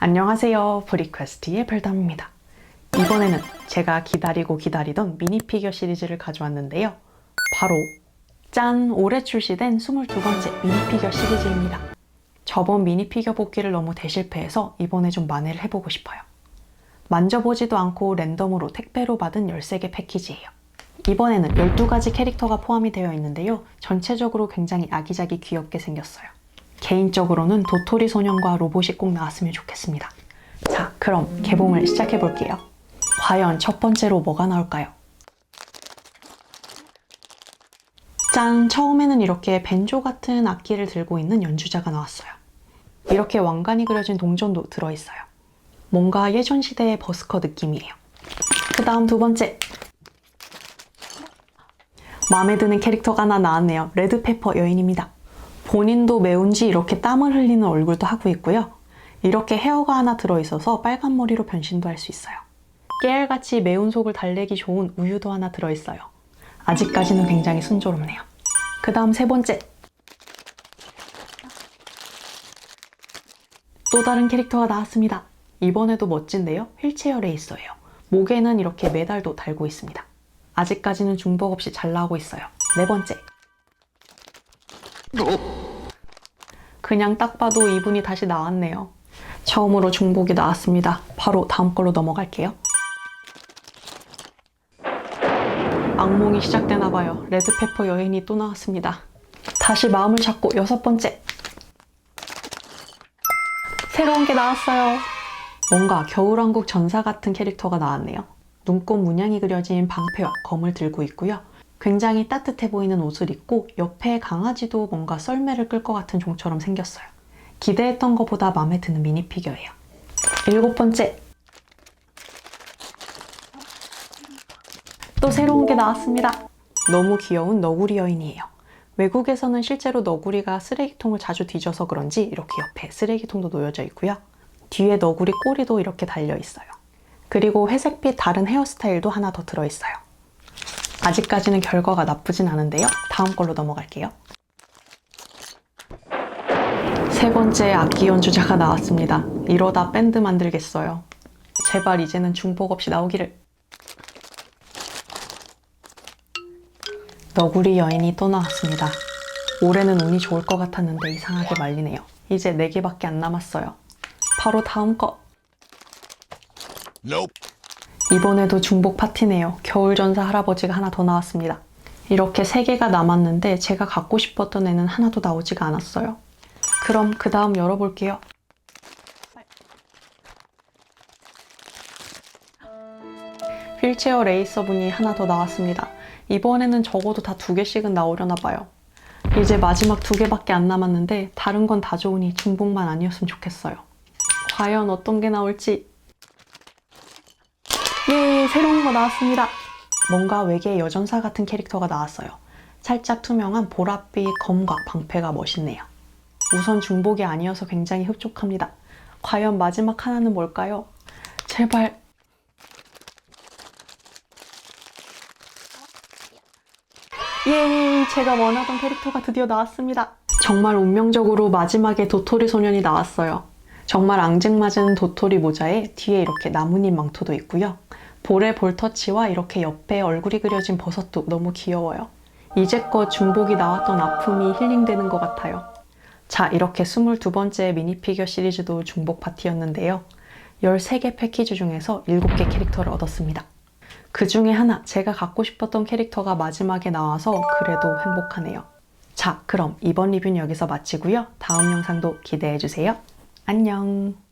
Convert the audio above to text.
안녕하세요. 브리퀘스트의 별담입니다. 이번에는 제가 기다리고 기다리던 미니 피규어 시리즈를 가져왔는데요. 바로 짠! 올해 출시된 22번째 미니 피규어 시리즈입니다. 저번 미니 피규어 뽑기를 너무 대실패해서 이번에 좀 만회를 해보고 싶어요. 만져보지도 않고 랜덤으로 택배로 받은 13개 패키지예요. 이번에는 12가지 캐릭터가 포함이 되어 있는데요. 전체적으로 굉장히 아기자기 귀엽게 생겼어요. 개인적으로는 도토리 소년과 로봇이 꼭 나왔으면 좋겠습니다. 자, 그럼 개봉을 시작해 볼게요. 과연 첫 번째로 뭐가 나올까요? 짠! 처음에는 이렇게 벤조 같은 악기를 들고 있는 연주자가 나왔어요. 이렇게 왕관이 그려진 동전도 들어있어요. 뭔가 예전 시대의 버스커 느낌이에요. 그 다음 두 번째. 마음에 드는 캐릭터가 하나 나왔네요. 레드페퍼 여인입니다. 본인도 매운지 이렇게 땀을 흘리는 얼굴도 하고 있고요. 이렇게 헤어가 하나 들어있어서 빨간 머리로 변신도 할 수 있어요. 깨알같이 매운 속을 달래기 좋은 우유도 하나 들어있어요. 아직까지는 굉장히 순조롭네요. 그 다음 세 번째. 또 다른 캐릭터가 나왔습니다. 이번에도 멋진데요. 휠체어 레이서예요. 목에는 이렇게 메달도 달고 있습니다. 아직까지는 중복 없이 잘 나오고 있어요. 네 번째. 그냥 딱 봐도 이분이 다시 나왔네요. 처음으로 중복이 나왔습니다. 바로 다음 걸로 넘어갈게요. 악몽이 시작되나 봐요. 레드페퍼 여인이 또 나왔습니다. 다시 마음을 잡고 여섯 번째. 새로운 게 나왔어요. 뭔가 겨울왕국 전사 같은 캐릭터가 나왔네요. 눈꽃 문양이 그려진 방패와 검을 들고 있고요. 굉장히 따뜻해 보이는 옷을 입고 옆에 강아지도 뭔가 썰매를 끌 것 같은 종처럼 생겼어요. 기대했던 것보다 마음에 드는 미니 피규어예요. 일곱 번째. 또 새로운 게 나왔습니다. 너무 귀여운 너구리 여인이에요. 외국에서는 실제로 너구리가 쓰레기통을 자주 뒤져서 그런지 이렇게 옆에 쓰레기통도 놓여져 있고요. 뒤에 너구리 꼬리도 이렇게 달려 있어요. 그리고 회색빛 다른 헤어스타일도 하나 더 들어있어요. 아직까지는 결과가 나쁘진 않은데요. 다음 걸로 넘어갈게요. 세 번째 악기 연주자가 나왔습니다. 이러다 밴드 만들겠어요. 제발 이제는 중복 없이 나오기를. 너구리 여인이 또 나왔습니다. 올해는 운이 좋을 것 같았는데 이상하게 말리네요. 이제 4개밖에 안 남았어요. 바로 다음 거. Nope. 이번에도 중복 파티네요. 겨울전사 할아버지가 하나 더 나왔습니다. 이렇게 3개가 남았는데 제가 갖고 싶었던 애는 하나도 나오지가 않았어요. 그럼 그 다음 열어볼게요. 휠체어 레이서분이 하나 더 나왔습니다. 이번에는 적어도 다 두 개씩은 나오려나 봐요. 이제 마지막 두 개밖에 안 남았는데 다른 건 다 좋으니 중복만 아니었으면 좋겠어요. 과연 어떤 게 나올지 예, 새로운 거 나왔습니다. 뭔가 외계 여전사 같은 캐릭터가 나왔어요. 살짝 투명한 보랏빛 검과 방패가 멋있네요. 우선 중복이 아니어서 굉장히 흡족합니다. 과연 마지막 하나는 뭘까요? 제발. 예, 제가 원하던 캐릭터가 드디어 나왔습니다. 정말 운명적으로 마지막에 도토리 소년이 나왔어요. 정말 앙증맞은 도토리 모자에 뒤에 이렇게 나뭇잎 망토도 있고요. 볼에 볼터치와 이렇게 옆에 얼굴이 그려진 버섯도 너무 귀여워요. 이제껏 중복이 나왔던 아픔이 힐링되는 것 같아요. 자, 이렇게 22번째 미니피규어 시리즈도 중복 파티였는데요. 13개 패키지 중에서 7개 캐릭터를 얻었습니다. 그 중에 하나 제가 갖고 싶었던 캐릭터가 마지막에 나와서 그래도 행복하네요. 자, 그럼 이번 리뷰는 여기서 마치고요. 다음 영상도 기대해주세요. 안녕.